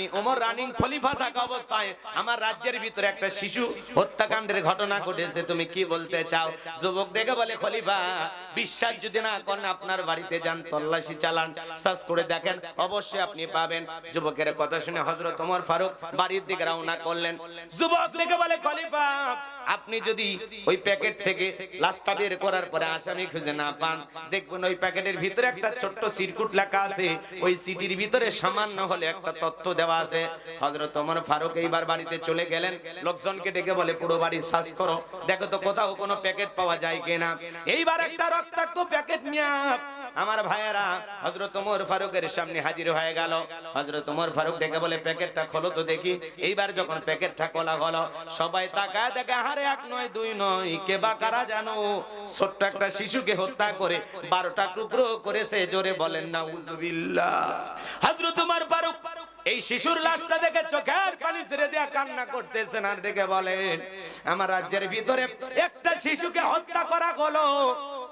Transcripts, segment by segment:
আমি ওমর রানিং খলিফা থাকা অবস্থায় আমার রাজ্যের ভিতরে একটা শিশু হত্যাকাণ্ডের ঘটনা ঘটেছে। তুমি কি বলতে চাও? যুবক দেখে বলে, খলিফা, বিশ্বাস যদি না করেন, আপনার বাড়িতে যান, তল্লাশি চালান, সার্চ করে দেখেন, অবশ্যই আপনি পাবেন। যুবকের কথা শুনে হযরত ওমর ফারুক বাড়ির দিকে রওনা করলেন। যুবক দেখে বলে, খলিফা, আপনি যদি ওই প্যাকেট থেকে লাশটা বের করার পরে আসামি খুঁজে না পান, দেখবেন ওই প্যাকেটের ভিতরে একটা ছোট্ট সিরকুট লেখা আছে। ওই সিটির ভিতরে সামান্য হলে একটা তথ্য দেওয়া আছে। হযরত ওমর ফারুক এইবার বাড়িতে চলে গেলেন। লোকজনকে ডেকে বলে, পুরো বাড়ি সার্চ করো। দেখো তো কোথাও কোনো প্যাকেট পাওয়া যায় কিনা? এইবার একটা রক্তাক্ত প্যাকেট নিয়ে আমার ভাইয়েরা হযরত ওমর ফারুকের সামনে হাজির হয়ে গেল। হযরত ওমর ফারুক ডেকে বলে, প্যাকেটটা খোলো তো দেখি। এইবার যখন প্যাকেটটা খোলা হলো, সবাই তাকায় দেখে হারে এক নয়, দুই নয়, কে বা কারা জানো? ছোট্ট একটা শিশুকে হত্যা করে বারোটা টুকরো করেছে জোরে বলেন না উজুবিল্লাহ হযরত ওমর ফারুক এই শিশুর লাশটা দেখে চোখের পানি ছেড়ে কান্না করতেছেন আর দেখে বলেন, আমার রাজ্যের ভিতরে একটা শিশুকে হত্যা করা হলো।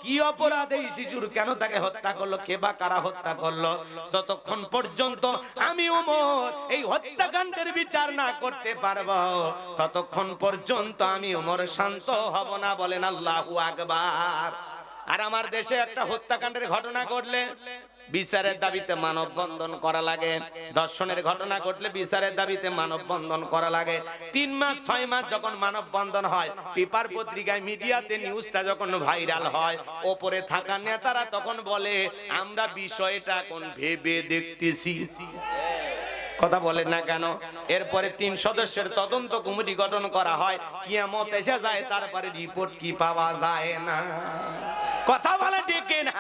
কি অপরাধ এই শিশুর কেন তাকে হত্যা করল? কে বা কারা হত্যা করল? যতক্ষণ পর্যন্ত আমি ওমর এই হত্যাকাণ্ডের বিচার না করতে পারব, ততক্ষণ পর্যন্ত আমি ওমর শান্ত হব না, বলেন আল্লাহু আকবার। আর আমার দেশে একটা হত্যাকাণ্ডের ঘটনা ঘটলে বিচারের দাবিতে মানববন্ধন করা লাগে। দর্শনের ঘটনা ঘটলে বিচারের দাবিতে মানববন্ধন করা লাগে। তিন মাস, ছয় মাস যখন মানববন্ধন হয়, পেপার পত্রিকায়, মিডিয়াতে নিউজটা যখন ভাইরাল হয়, ওপরে থাকা নেতারা তখন বলে, আমরা বিষয়টা এখন ভেবে দেখতেছি। কথা বলেন না কেন? এরপরে তিন সদস্যের তদন্ত কমিটি গঠন করা হয়। কিয়ামত এসে যায়, তারপরে রিপোর্ট কি পাওয়া যায় না? কথা বলে ঠিক না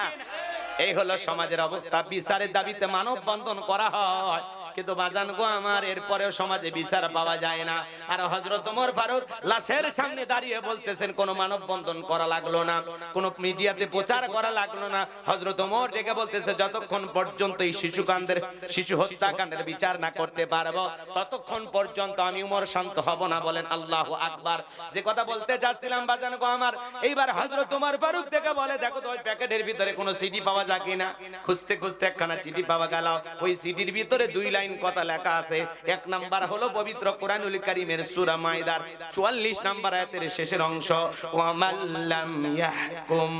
এই হলো সমাজের অবস্থা। বিচারের দাবিতে মানব বন্ধন করা হয়। কিন্তু বাজান গো আমার, এরপরেও সমাজে বিচার পাওয়া যায় না। আর হজরত ওমর ফারুক লাশের সামনে দাঁড়িয়ে বলতেছেন, কোনো মানববন্ধন করা লাগল না, কোনো মিডিয়াতে প্রচার করা লাগল না। হজরত ওমর ডেকে বলতেছে, যতক্ষণ পর্যন্ত এই শিশু কাণ্ডের শিশু হত্যাকাণ্ডের বিচার না করতে পারব, ততক্ষণ পর্যন্ত আমি উমর শান্ত হব না, বলেন আল্লাহ আকবার। যে কথা বলতে যাচ্ছিলাম, বাজান গো আমার, এইবার হজরত ওমর ফারুক থেকে বলে, দেখো তো ওই প্যাকেটের ভিতরে কোনো সিটি পাওয়া যায় কিনা? খুঁজতে খুঁজতে একখানা চিঠি পাওয়া গেল। ওই সিটির ভিতরে দুই লাইন কথা লেখা আছে। এক নাম্বার হলো পবিত্র কোরআনুল কারীমের সূরা মাইদার 44 নাম্বার আয়াতের শেষের অংশ ওয়া মাল্লাম ইয়াহকুম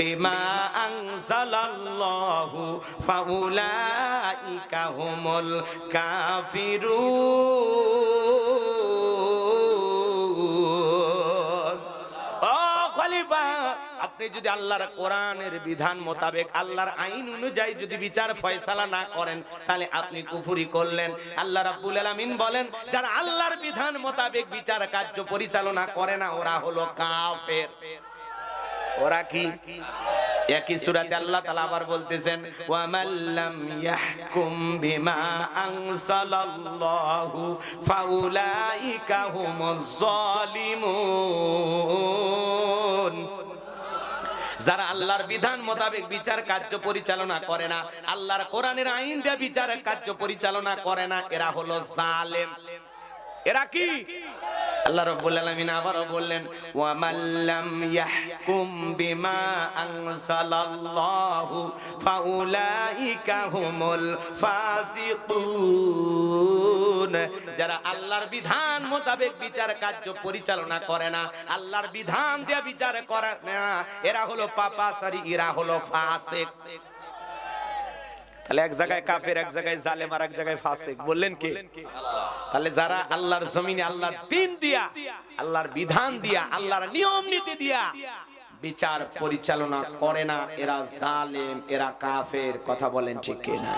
বিমা আনজালাল্লাহু ফাউলাইকা হুমুল কাফিরুন। আপনি যদি আল্লাহর কোরআনের বিধান মোতাবেক আল্লাহর আইন অনুযায়ী যদি বিচার ফয়সালা না করেন, তাহলে আপনি কুফুরি করলেন। আল্লাহ রাব্বুল আলামিন বলেন, যারা আল্লাহর বিধান মোতাবেক বিচার কার্য পরিচালনা করে না, ওরা হলো কাফের। ওরা কি? একই সূরাতে আল্লাহ তাআলা আবার বলতেছেন ওয়া মাল্লাম ইয়াহকুম বিমা আনসালাল্লাহু ফাউলাইকা হুমুজ জালিমুন যারা আল্লাহর বিধান মোতাবেক বিচার কার্য পরিচালনা করে না, আল্লাহর কোরআনের আইন দিয়ে বিচার কার্য পরিচালনা করে না, এরা হলো জালেম। এরা কি? আল্লাহ রাব্বুল আলামিন আবারো বললেন ওয়া মাল্লাম ইয়াহকুম বিমা আনসালাল্লাহু ফাউলাইকা হুমুল ফাসিকুন. যারা আল্লাহর বিধান মোতাবেক বিচার কার্য পরিচালনা করে না, আল্লাহর বিধান দিয়ে বিচার করে না, এরা হলো পাপাসারি এরা হলো ফাসিক। তাহলে এক জায়গায় কাফের, এক জায়গায় জালেম আর এক জায়গায় ফাসেক। বললেন কে? তাহলে যারা আল্লাহর জমিনে আল্লাহর দিন দিয়া, আল্লাহর বিধান দিয়া, আল্লাহর নিয়ম নীতি দিয়া বিচার পরিচালনা করে না, এরা জালেম, এরা কাফের, কথা বলেন ঠিক কিনা?